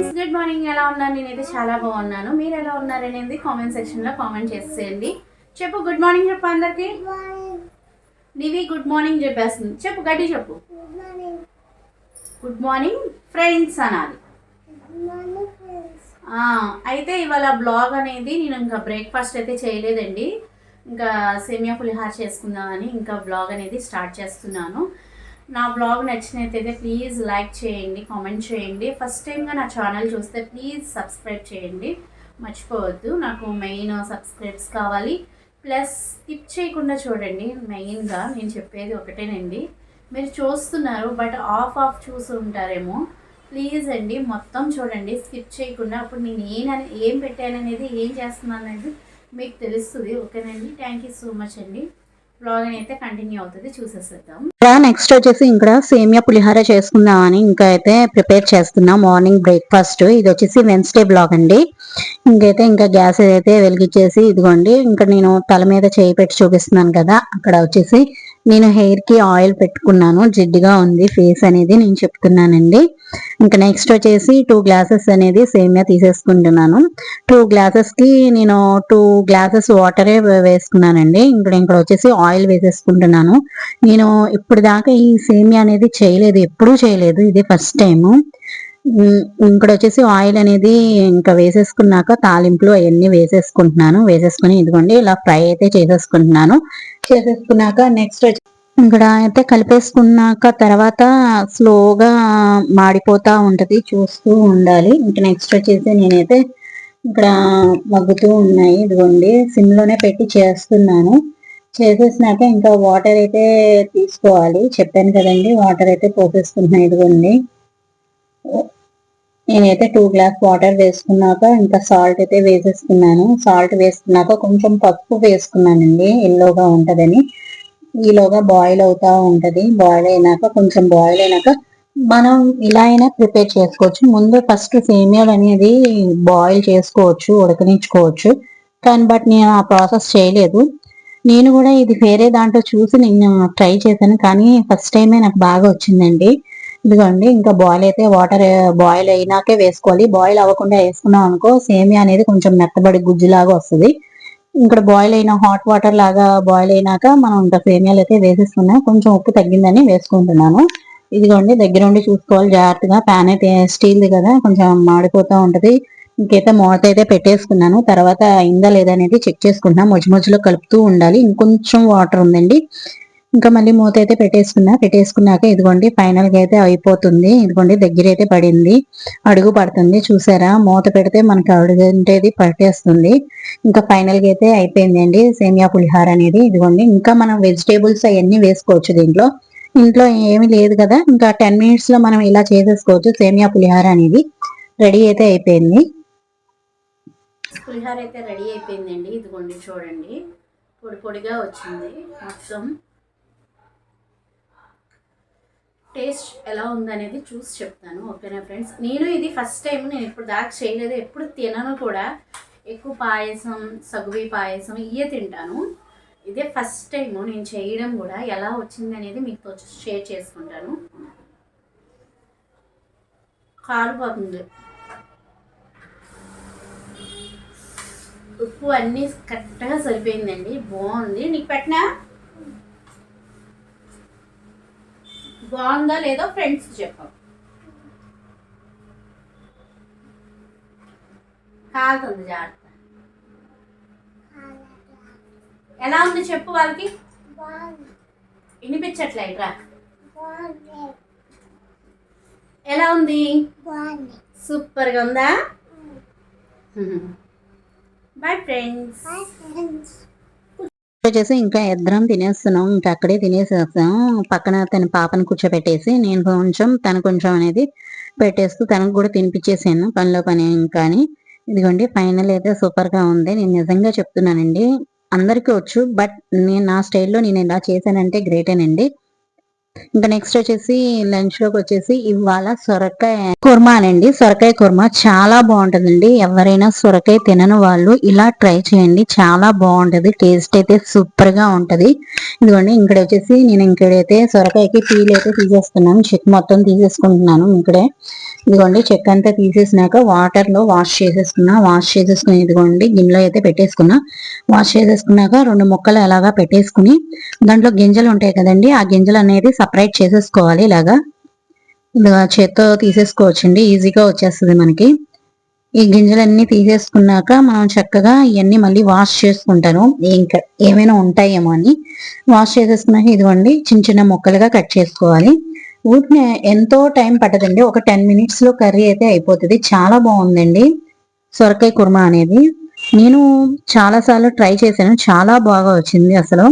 Good morning ఎలా ఉన్నారు? నేనైతే చాలా బాగున్నాను. మీరు ఎలా ఉన్నారు అనేది కామెంట్ సెక్షన్లో కామెంట్ చేసేయండి. చెప్పు గుడ్ మార్నింగ్ చెప్పు అందరికి. నివి గుడ్ మార్నింగ్ చెప్పేస్తుంది. చెప్పు గడ్డి చెప్పు. గుడ్ మార్నింగ్ ఫ్రెండ్స్ అనాలి. అయితే ఇవాళ బ్లాగ్ అనేది నేను ఇంకా బ్రేక్ఫాస్ట్ అయితే చేయలేదండి. ఇంకా సేమియా పులిహార చేసుకుందామని ఇంకా బ్లాగ్ అనేది స్టార్ట్ చేస్తున్నాను. నా బ్లాగ్ నచ్చినట్టయితే ప్లీజ్ లైక్ చేయండి కామెంట్ చేయండి. ఫస్ట్ టైంగా నా ఛానల్ చూస్తే ప్లీజ్ సబ్స్క్రైబ్ చేయండి. మర్చిపోవద్దు నాకు మెయిన్ సబ్స్క్రైబ్స్ కావాలి. ప్లస్ స్కిప్ చేయకుండా చూడండి మెయిన్గా నేను చెప్పేది ఒకటేనండి. మీరు చూస్తున్నారు బట్ ఆఫ్ ఆఫ్ చూసి ఉంటారేమో. ప్లీజ్ అండి మొత్తం చూడండి స్కిప్ చేయకుండా. అప్పుడు నేను ఏం ఏం పెట్టాననేది ఏం చేస్తున్నాను అనేది మీకు తెలుస్తుంది ఓకేనండి? థ్యాంక్ యూ సో మచ్ అండి. బ్లాగ్ అయితే కంటిన్యూ అవుతుంది. చూసేసేద్దాం. నెక్స్ట్ వచ్చేసి ఇక్కడ సేమియా పులిహార చేసుకుందామని ఇంకా అయితే ప్రిపేర్ చేస్తున్నా. మార్నింగ్ బ్రేక్ఫాస్ట్ ఇది వచ్చేసి వెన్స్డే బ్లాగ్ అండి. ఇంకైతే ఇంకా గ్యాస్ అయితే వెలిగించేసి ఇదిగోండి. ఇంకా నేను తల మీద చేయి పెట్టి చూపిస్తున్నాను కదా. అక్కడ వచ్చేసి నేను హెయిర్కి ఆయిల్ పెట్టుకున్నాను. జిడ్డుగా ఉంది ఫేస్ అనేది నేను చెప్తున్నానండి. ఇంకా నెక్స్ట్ వచ్చేసి టూ గ్లాసెస్ అనేది సేమ్యా తీసేసుకుంటున్నాను. టూ గ్లాసెస్కి నేను టూ గ్లాసెస్ వాటరే వేసుకున్నానండి. ఇంకా ఇక్కడ వచ్చేసి ఆయిల్ వేసేసుకుంటున్నాను. నేను ఇప్పుడు దాకా ఈ సేమ్యా అనేది చేయలేదు. ఎప్పుడూ చేయలేదు. ఇది ఫస్ట్ టైము ఇక్కడ వచ్చేసి ఆయిల్ అనేది ఇంకా వేసేసుకున్నాక తాలింపులు అవన్నీ వేసేసుకుంటున్నాను. వేసేసుకుని ఇదిగోండి ఇలా ఫ్రై అయితే చేసేసుకుంటున్నాను. చేసేసుకున్నాక నెక్స్ట్ ఇక్కడ అయితే కలిపేసుకున్నాక తర్వాత స్లోగా మాడిపోతా ఉంటది చూస్తూ ఉండాలి. ఇంకా నెక్స్ట్ వచ్చేసి నేనైతే ఇక్కడ మగ్గుతూ ఉన్నాయి. ఇదిగోండి సిమ్లోనే పెట్టి చేస్తున్నాను. చేసేసినాక ఇంకా వాటర్ అయితే తీసుకోవాలి. చెప్పాను కదండి వాటర్ అయితే పోసేస్తున్నాయి ఇదిగోండి. నేనైతే టూ గ్లాస్ వాటర్ వేసుకున్నాక ఇంకా సాల్ట్ అయితే వేసేసుకున్నాను. సాల్ట్ వేసుకున్నాక కొంచెం పసుపు వేసుకున్నానండి. ఎల్లోగా ఉంటుందని. ఈలోగా బాయిల్ అవుతా ఉంటుంది. బాయిల్ అయినాక కొంచెం బాయిల్ అయినాక మనం ఇలా అయినా ప్రిపేర్ చేసుకోవచ్చు. ముందు ఫస్ట్ సేమియాలు అనేది బాయిల్ చేసుకోవచ్చు ఉడకనించుకోవచ్చు కానీ బట్ నేను ఆ ప్రాసెస్ చేయలేదు. నేను కూడా ఇది వేరే దాంట్లో చూసి నేను ట్రై చేశాను. కానీ ఫస్ట్ టైమే నాకు బాగా వచ్చిందండి. ఇదిగోండి ఇంకా బాయిల్ అయితే వాటర్ బాయిల్ eh, అయినాకే వేసుకోవాలి. బాయిల్ అవ్వకుండా వేసుకున్నాం అనుకో సేమియా అనేది కొంచెం మెత్తబడి గుజ్జులాగా వస్తుంది. ఇక్కడ బాయిల్ అయిన హాట్ వాటర్ లాగా బాయిల్ అయినాక మనం ఇంకా సేమియాలు అయితే వేసేసుకున్నాం. కొంచెం ఉప్పు తగ్గిందని వేసుకుంటున్నాను. ఇదిగోండి దగ్గర ఉండి చూసుకోవాలి జాగ్రత్తగా. ప్యాన్ అయితే స్టీల్ది కదా కొంచెం మాడిపోతూ ఉంటది. ఇంకైతే మూత అయితే పెట్టేసుకున్నాను. తర్వాత అయిందా లేదా అనేది చెక్ చేసుకుంటున్నాను మధ్య మధ్యలో కలుపుతూ ఉండాలి. ఇంకొంచెం వాటర్ ఉందండి. ఇంకా మళ్ళీ మూత అయితే పెట్టేసుకున్నా. పెట్టేసుకున్నాక ఇదిగోండి ఫైనల్గా అయితే అయిపోతుంది. ఇదిగోండి దగ్గర అయితే పడింది. అడుగు పడుతుంది. చూసారా? మూత పెడితే మనకి అడుగుంటేది పట్టేస్తుంది. ఇంకా ఫైనల్గా అయితే అయిపోయింది అండి సేమియా పులిహార అనేది. ఇదిగోండి ఇంకా మనం వెజిటేబుల్స్ అవన్నీ వేసుకోవచ్చు దీంట్లో. ఇంట్లో ఏమీ లేదు కదా? ఇంకా టెన్ మినిట్స్లో మనం ఇలా చేసేసుకోవచ్చు. సేమియా పులిహార అనేది రెడీ అయితే అయిపోయింది. పులిహార అయితే రెడీ అయిపోయిందండి. ఇదిగోండి చూడండి. పొడి పొడిగా వచ్చింది మొత్తం. టేస్ట్ ఎలా ఉందనేది చూసి చెప్తాను ఓకేనా ఫ్రెండ్స్? నేను ఇది ఫస్ట్ టైం నేను ఎప్పుడు దాకా చేయలేదు ఎప్పుడు తినను కూడా. ఎక్కువ పాయసం సగువి పాయసం ఇవే తింటాను. ఇదే ఫస్ట్ టైం నేను చేయడం కూడా ఎలా వచ్చింది అనేది మీతో షేర్ చేసుకుంటాను. కాలిపోతుంది ఉప్పు అన్నీ కరెక్ట్గా సరిపోయిందండి బాగుంది. నీకు పెట్టినా? బాగుందా లేదో ఫ్రెండ్స్ చెప్పాం. కాలుతుంది జాగ్రత్త. ఎలా ఉంది చెప్పు వాళ్ళకి? వినిపించట్లేదురా ఎలా ఉంది? సూపర్గా ఉందా? బాయ్ ఫ్రెండ్స్ వచ్చేసి ఇంకా ఇద్దరం తినేస్తున్నాం. ఇంకా అక్కడే తినేసేస్తాం. పక్కన తన పాపని కూర్చోబెట్టేసి నేను కొంచెం తను కొంచెం అనేది పెట్టేస్తూ తనకు కూడా తినిపించేసాను పనిలో పని కానీ. ఇదిగోండి ఫైనల్ అయితే సూపర్గా ఉంది. నేను నిజంగా చెప్తున్నానండి అందరికీ వచ్చు బట్ నేను నా స్టైల్లో నేను ఇలా చేశానంటే గ్రేటేనండి. ఇంకా నెక్స్ట్ వచ్చేసి లంచ్లోకి వచ్చేసి ఇవాళ సొరకాయ కుర్మా అనండి. సొరకాయ కుర్మా చాలా బాగుంటుందండి. ఎవరైనా సొరకాయ తినని వాళ్ళు ఇలా ట్రై చేయండి. చాలా బాగుంటది. టేస్ట్ అయితే సూపర్గా ఉంటది. ఇదిగోండి ఇక్కడ వచ్చేసి నేను ఇక్కడైతే సొరకాయకి పీల్ అయితే తీసేస్తున్నాను. చెక్ మొత్తం తీసేసుకుంటున్నాను ఇక్కడే ఇదిగోండి చెక్ అంతా తీసేసినాక వాటర్లో వాష్ చేసేసుకున్నా. వాష్ చేసేసుకుని ఇదిగోండి గిన్నెలో అయితే పెట్టేసుకున్నా. వాష్ చేసేసుకున్నాక రెండు ముక్కలు అలాగా పెట్టేసుకుని దాంట్లో గింజలు ఉంటాయి కదండి. ఆ గింజలు అనేది సపరేట్ చేసేసుకోవాలి ఇలాగా. ఇలా చేత్తో తీసేసుకోవచ్చండి. ఈజీగా వచ్చేస్తుంది మనకి. ఈ గింజలన్నీ తీసేసుకున్నాక మనం చక్కగా ఇవన్నీ మళ్ళీ వాష్ చేసుకుంటాను. ఇంకా ఏమైనా ఉంటాయేమో అని. వాష్ చేసేసుకున్నాక ఇదిగోండి చిన్న చిన్న ముక్కలుగా కట్ చేసుకోవాలి. ఊరికే ఎంతో టైం పట్టదండి. ఒక టెన్ మినిట్స్లో కర్రీ అయితే అయిపోతుంది. చాలా బాగుందండి. సొరకాయ కుర్మా అనేది. నేను చాలా సార్లు ట్రై చేశాను. చాలా బాగా వచ్చింది అసలు.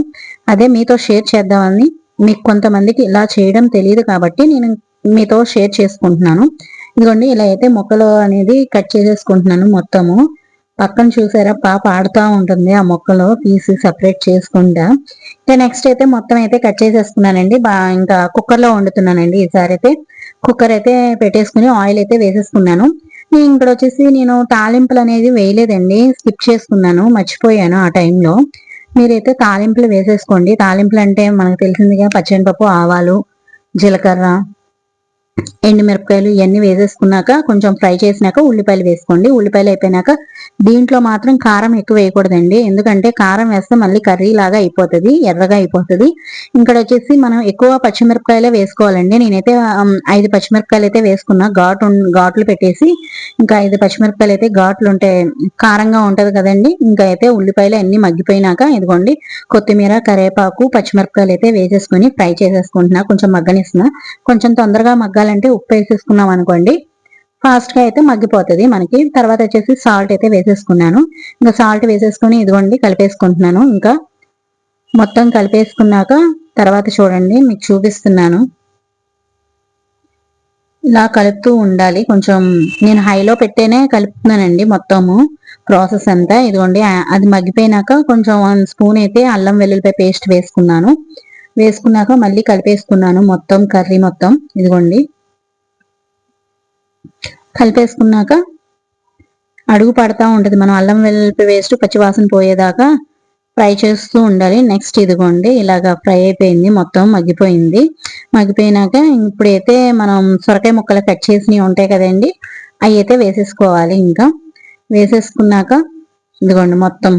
అదే మీతో షేర్ చేద్దామని. మీకు కొంతమందికి ఇలా చేయడం తెలియదు కాబట్టి నేను మీతో షేర్ చేసుకుంటున్నాను. ఇదిగోండి ఇలా అయితే మొక్కలు అనేది కట్ చేసేసుకుంటున్నాను మొత్తము. పక్కన చూసారా పాప ఆడుతూ ఉంటుంది ఆ మొక్కలు తీసి సపరేట్ చేసుకుంటా. ఇంకా నెక్స్ట్ అయితే మొత్తం అయితే కట్ చేసేసుకున్నానండి. బా ఇంకా కుక్కర్లో వండుతున్నానండి. ఈసారి అయితే కుక్కర్ అయితే పెట్టేసుకుని ఆయిల్ అయితే వేసేసుకున్నాను. ఇక్కడ వచ్చేసి నేను తాలింపులు అనేది వేయలేదండి. స్కిప్ చేసుకున్నాను మర్చిపోయాను ఆ టైంలో. మీరైతే తాలింపులు వేసేసుకోండి. తాలింపులు అంటే మనకు తెలిసిందిగా పచ్చనిపప్పు ఆవాలు జీలకర్ర ఎండుమిరపకాయలు ఇవన్నీ వేసేసుకున్నాక కొంచెం ఫ్రై చేసినాక ఉల్లిపాయలు వేసుకోండి. ఉల్లిపాయలు అయిపోయినాక దీంట్లో మాత్రం కారం ఎక్కువ వేయకూడదండి. ఎందుకంటే కారం వేస్తే మళ్ళీ కర్రీ లాగా అయిపోతుంది ఎర్రగా అయిపోతుంది. ఇక్కడ వచ్చేసి మనం ఎక్కువ పచ్చిమిరపకాయలే వేసుకోవాలండి. నేనైతే ఐదు పచ్చిమిరపకాయలు అయితే వేసుకున్నా. ఘాటు ఉన్- ఘాట్లు పెట్టేసి ఇంకా ఐదు పచ్చిమిరపకాయలు అయితే ఘాట్లు ఉంటే కారంగా ఉంటది కదండి. ఇంకా అయితే ఉల్లిపాయలు అన్ని మగ్గిపోయినాక ఇదిగోండి కొత్తిమీర కరివేపాకు పచ్చిమిరపకాయలు అయితే వేసేసుకొని ఫ్రై చేసేసుకుంటున్నా. కొంచెం మగ్గనిస్తున్నా. కొంచెం తొందరగా కావాలంటే ఉప్పు వేసేసుకున్నాం అనుకోండి. ఫాస్ట్గా అయితే మగ్గిపోతుంది. మనకి తర్వాత వచ్చేసి సాల్ట్ అయితే వేసేసుకున్నాను. ఇంకా సాల్ట్ వేసేసుకుని ఇదిగోండి కలిపేసుకుంటున్నాను. ఇంకా మొత్తం కలిపేసుకున్నాక తర్వాత చూడండి మీకు చూపిస్తున్నాను. ఇలా కలుపుతూ ఉండాలి. కొంచెం నేను హైలో పెట్టేనే కలుపుతున్నానండి మొత్తము ప్రాసెస్ అంతా. ఇదిగోండి అది మగ్గిపోయినాక కొంచెం వన్ స్పూన్ అయితే అల్లం వెల్లుల్లిపై పేస్ట్ వేసుకున్నాను. వేసుకున్నాక మళ్ళీ కలిపేసుకున్నాను మొత్తం కర్రీ మొత్తం. ఇదిగోండి కలిపేసుకున్నాక అడుగు పడతా ఉంటుంది. మనం అల్లం వెల్లుల్లి పేస్ట్ పచ్చివాసన పోయేదాకా ఫ్రై చేస్తూ ఉండాలి. నెక్స్ట్ ఇదిగోండి ఇలాగా ఫ్రై అయిపోయింది. మొత్తం మగ్గిపోయింది. మగ్గిపోయినాక ఇప్పుడైతే మనం సొరకాయ ముక్కలు కట్ చేసినవి ఉంటాయి కదండి అవి అయితే వేసేసుకోవాలి. ఇంకా వేసేసుకున్నాక ఇదిగోండి మొత్తం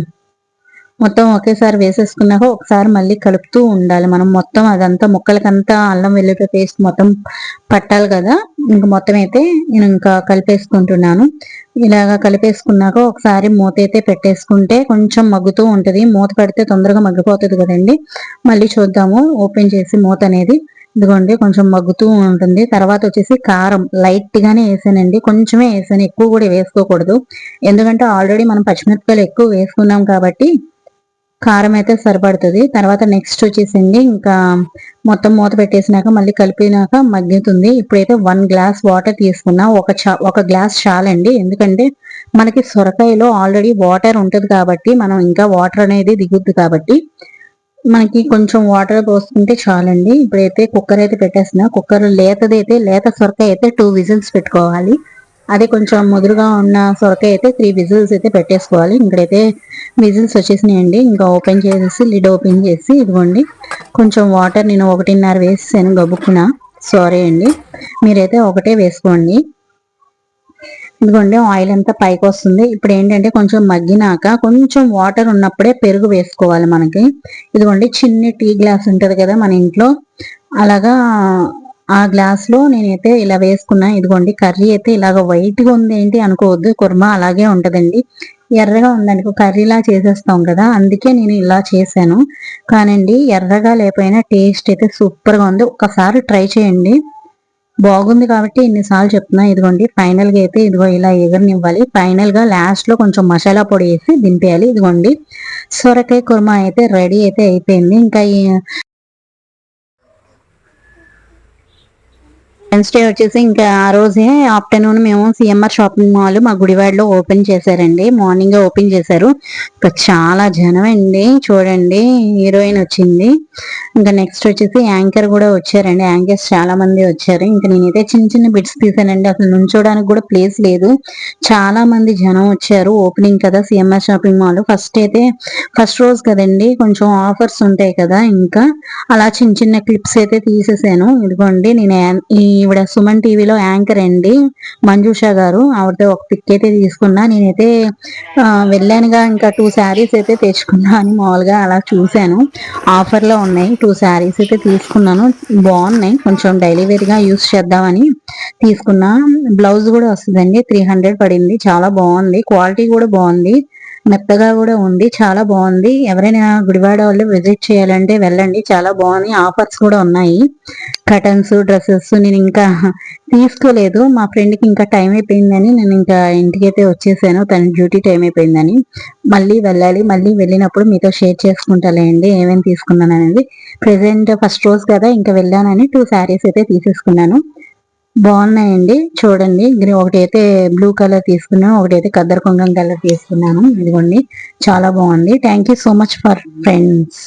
మొత్తం ఒకేసారి వేసేసుకున్నాక ఒకసారి మళ్ళీ కలుపుతూ ఉండాలి మనం. మొత్తం అదంతా ముక్కలకంతా అల్లం వెల్లుల్లి పేస్ట్ మొత్తం పట్టాలి కదా. ఇంకా మొత్తం అయితే నేను ఇంకా కలిపేసుకుంటున్నాను. ఇలాగా కలిపేసుకున్నాక ఒకసారి మూత అయితే పెట్టేసుకుంటే కొంచెం మగ్గుతూ ఉంటుంది. మూత పెడితే తొందరగా మగ్గిపోతుంది కదండి. మళ్ళీ చూద్దాము ఓపెన్ చేసి మూత అనేది. ఇదిగోండి కొంచెం మగ్గుతూ ఉంటుంది. తర్వాత వచ్చేసి కారం. లైట్ గానే వేసానండి. కొంచెమే వేసాను. ఎక్కువ కూడా వేసుకోకూడదు. ఎందుకంటే ఆల్రెడీ మనం పచ్చిమిరపకాయలు ఎక్కువ వేసుకున్నాం కాబట్టి కారం అయితే సరిపడుతుంది. తర్వాత నెక్స్ట్ వచ్చేసింది ఇంకా మొత్తం మూత పెట్టేసినాక మళ్ళీ కలిపినాక మగ్గుతుంది. ఇప్పుడైతే వన్ గ్లాస్ వాటర్ తీసుకున్నా. ఒక చా ఒక గ్లాస్ చాలండి. ఎందుకంటే మనకి సొరకాయలో ఆల్రెడీ వాటర్ ఉంటుంది కాబట్టి మనం ఇంకా వాటర్ అనేది దిగుద్ది కాబట్టి మనకి కొంచెం వాటర్ పోసుకుంటే చాలండి. ఇప్పుడైతే కుక్కర్ అయితే పెట్టేసిన కుక్కర్ లేతది అయితే లేత సొరకాయ అయితే టూ విజిల్స్ పెట్టుకోవాలి. అదే కొంచెం ముదురుగా ఉన్న సొరకాయ అయితే త్రీ విజిల్స్ అయితే పెట్టేసుకోవాలి. ఇక్కడైతే విజిల్స్ వచ్చేసినాయండి. ఇంకా ఓపెన్ చేసేసి లిడ్ ఓపెన్ చేసి ఇదిగోండి. కొంచెం వాటర్ నేను ఒకటిన్నర వేసాను గబుక్కున. సారీ అండి. మీరైతే ఒకటే వేసుకోండి. ఇదిగోండి ఆయిల్ అంతా పైకి వస్తుంది. ఇప్పుడు ఏంటంటే కొంచెం మగ్గినాక కొంచెం వాటర్ ఉన్నప్పుడే పెరుగు వేసుకోవాలి మనకి. ఇదిగోండి చిన్ని టీ గ్లాస్ ఉంటుంది కదా మన ఇంట్లో. అలాగా ఆ గ్లాస్లో నేనైతే ఇలా వేసుకున్నా. ఇదిగోండి కర్రీ అయితే ఇలాగ వైట్గా ఉంది ఏంటి అనుకోవద్దు. కుర్మా అలాగే ఉంటదండి. ఎర్రగా ఉందనుకో కర్రీలా చేసేస్తాం కదా. అందుకే నేను ఇలా చేశాను. కానండి ఎర్రగా లేకపోయినా టేస్ట్ అయితే సూపర్గా ఉంది. ఒకసారి ట్రై చేయండి. బాగుంది కాబట్టి ఇన్నిసార్లు చెప్తున్నా. ఇదిగోండి ఫైనల్గా అయితే ఇదిగో ఇలా ఎగరనివ్వాలి. ఫైనల్గా లాస్ట్లో కొంచెం మసాలా పొడి వేసి దింపేయాలి. ఇదిగోండి సొరకాయ కుర్మా అయితే రెడీ అయితే అయిపోయింది. ఇంకా వెన్స్డే వచ్చేసి ఇంకా ఆ రోజే ఆఫ్టర్నూన్ మేము సిఎంఆర్ షాపింగ్ మాల్ మా గుడివాడలో ఓపెన్ చేశారండి. మార్నింగ్ ఓపెన్ చేశారు. ఇంకా చాలా జనం అండి. చూడండి హీరోయిన్ వచ్చింది. ఇంకా నెక్స్ట్ వచ్చేసి యాంకర్ కూడా వచ్చారండి. యాంకర్స్ చాలా మంది వచ్చారు. ఇంకా నేనైతే చిన్న చిన్న బిట్స్ తీసానండి. అసలు నుంచోడానికి కూడా ప్లేస్ లేదు. చాలా మంది జనం వచ్చారు. ఓపెనింగ్ కదా సిఎంఆర్ షాపింగ్ మాల్ ఫస్ట్ అయితే ఫస్ట్ రోజు కదండి కొంచెం ఆఫర్స్ ఉంటాయి కదా ఇంకా. అలా చిన్న చిన్న క్లిప్స్ అయితే తీసేసాను. ఇదిగోండి నేను ఈ ఈవిడ సుమన్ టీవీలో యాంకర్ అండి మంజుష గారు. ఆవిడతో ఒక పిక్ అయితే తీసుకున్నా. నేనైతే వెళ్ళానుగా. ఇంకా టూ శారీస్ అయితే తెచ్చుకున్నా అని మామూలుగా అలా చూశాను. ఆఫర్లో ఉన్నాయి. టూ శారీస్ అయితే తీసుకున్నాను. బాగున్నాయి. కొంచెం డైలీ వేర్గా యూస్ చేద్దామని తీసుకున్నా. బ్లౌజ్ కూడా వస్తుందండి. త్రీ హండ్రెడ్ పడింది. చాలా బాగుంది. క్వాలిటీ కూడా బాగుంది. మెత్తగా కూడా ఉంది చాలా బాగుంది. ఎవరైనా గుడివాడ వాళ్ళు విజిట్ చేయాలంటే వెళ్ళండి చాలా బాగుంది ఆఫర్స్ కూడా ఉన్నాయి. కటన్స్ డ్రెస్సెస్ నేను ఇంకా తీసుకోలేదు. మా ఫ్రెండ్కి ఇంకా టైం అయిపోయిందని నేను ఇంకా ఇంటికైతే వచ్చేసాను. తన డ్యూటీ టైం అయిపోయిందని. మళ్ళీ వెళ్ళాలి మళ్ళీ వెళ్ళినప్పుడు మీతో షేర్ చేసుకుంటాలేండి ఏమేమి తీసుకున్నాను అనేది ప్రెసెంట్ ఫస్ట్ రోజు కదా ఇంకా వెళ్ళానని టూ శారీస్ అయితే తీసేసుకున్నాను. బాగున్నాయండి. చూడండి. ఒకటి ఒకటైతే బ్లూ కలర్ తీసుకున్నాను. ఒకటైతే కద్దర్ కొంగం కలర్ తీసుకున్నాను. ఇదిగోండి. చాలా బాగుంది. Thank you so much for friends